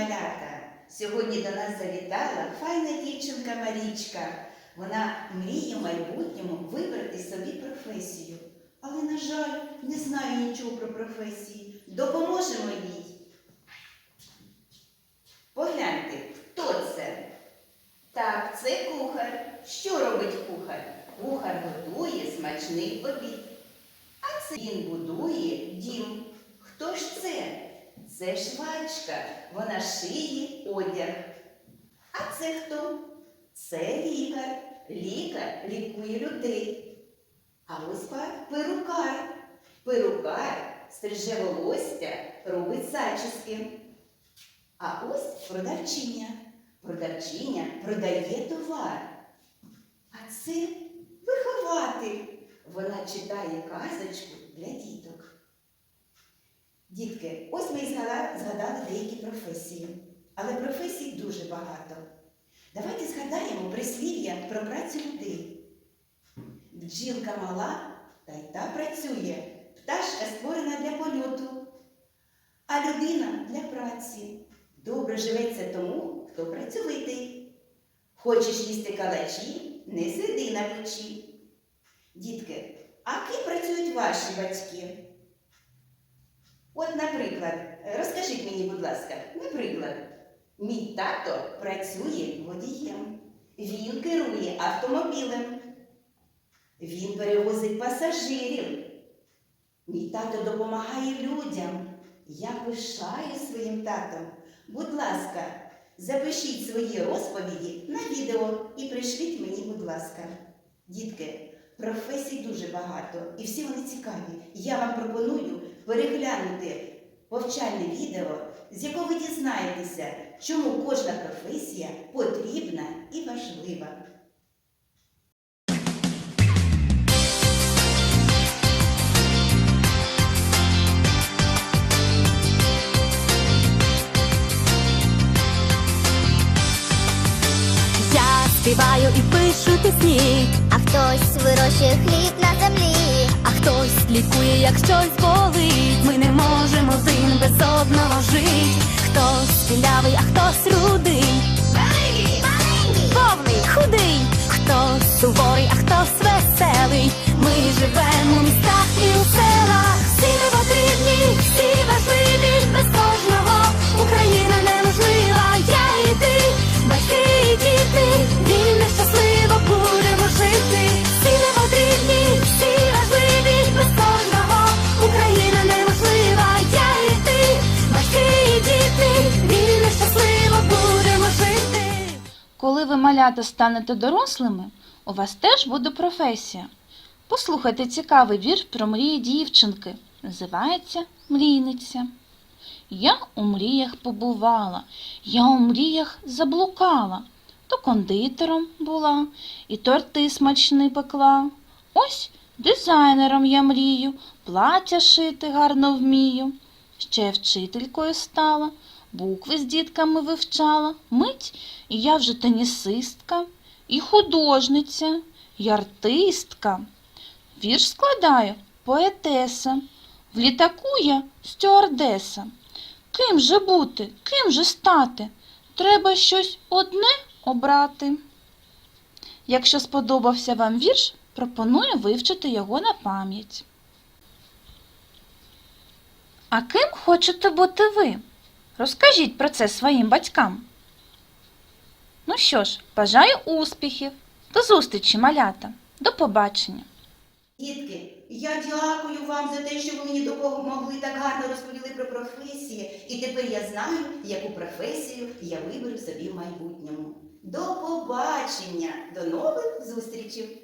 малята! Сьогодні до нас завітала файна дівчинка Марічка. Вона мріє в майбутньому вибрати собі професію. Але, на жаль, не знає нічого про професії. Допоможемо їй. Погляньте, хто це? Так, це кухар. Що робить кухар? Кухар готує смачний обід. А це він будує дім. Хто ж це? Це швачка. Вона шиє одяг. А це хто? Це лікар. Лікар лікує людей. А ось перукар. Перукар стриже волосся, робить зачіски. А ось продавчиня. Продавчиня продає товар. А це вихователь. Вона читає казочку для діток. Дітки, ось ми і згадали деякі професії. Але професій дуже багато. Давайте згадаємо прислів'я про працю людей. Бджілка мала, та й та працює. Пташка створена для польоту, а людина для праці. Добре живеться тому, хто працьовитий. Хочеш їсти калачі, не сиди на печі. Дітки, а ким працюють ваші батьки? От, наприклад, розкажіть мені, будь ласка, наприклад, мій тато працює водієм. Він керує автомобілем. Він перевозить пасажирів. Мій тато допомагає людям. Я пишаю своїм татом. Будь ласка, запишіть свої розповіді на відео і пришліть мені, будь ласка. Дітки, професій дуже багато і всі вони цікаві. Я вам пропоную переглянути повчальне відео, з якого ви дізнаєтеся, чому кожна професія потрібна і важлива. Я співаю і пишу пісні, хтось вирощує хліб на землі. а хтось лікує, як щось болить. Ми не можемо один без одного жити. Хтось білявий, а хтось рудий, малята станете дорослими, у вас теж буде професія. Послухайте цікавий вірш про мрії дівчинки. Називається Мрійниця. Я у мріях побувала, я у мріях заблукала, то кондитером була і торти смачні пекла. Ось дизайнером я мрію, плаття шити гарно вмію. Ще вчителькою стала, букви з дітками вивчала. Мить і я вже тенісистка, і художниця, і артистка. Вірш складаю поетеса, в літаку я стюардеса. Ким же бути, ким же стати? Треба щось одне обрати. Якщо сподобався вам вірш, пропоную вивчити його на пам'ять. А ким хочете бути ви? Розкажіть про це своїм батькам. Ну що ж, бажаю успіхів. До зустрічі, малята. До побачення. Дітки, я дякую вам за те, що ви мені допомогли так гарно розповіли про професії. І тепер я знаю, яку професію я виберу собі в майбутньому. До побачення, до нових зустрічей!